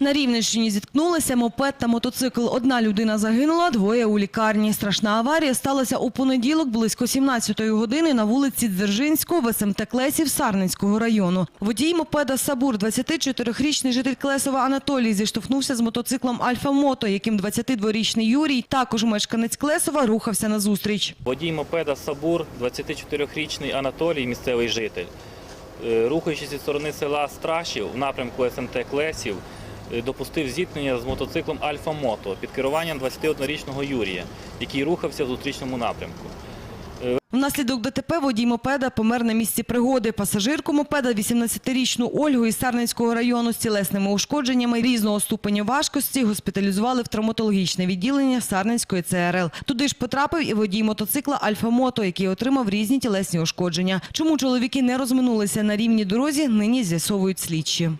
На Рівненщині зіткнулися мопед та мотоцикл. Одна людина загинула, двоє у лікарні. Страшна аварія сталася у понеділок близько 17-ї години на вулиці Дзержинського в СМТ Клесів Сарненського району. Водій мопеда Сабур, 24-річний житель Клесова Анатолій, зіштовхнувся з мотоциклом Альфа Мото, яким 22-річний Юрій, також мешканець Клесова, рухався назустріч. Водій мопеда Сабур, 24-річний Анатолій, місцевий житель. Е, Рухаючись зі сторони села Страшів в напрямку СМТ Клесів, допустив зіткнення з мотоциклом Альфа Мото під керуванням 21-річного Юрія, який рухався в зустрічному напрямку. Внаслідок ДТП водій мопеда помер на місці пригоди. Пасажирку мопеда 18-річну Ольгу із Сарненського району з тілесними ушкодженнями різного ступеня важкості госпіталізували в травматологічне відділення Сарненської ЦРЛ. Туди ж потрапив і водій мотоцикла Альфа Мото, який отримав різні тілесні ушкодження. Чому чоловіки не розминулися на рівній дорозі, нині з'ясовують слідчі.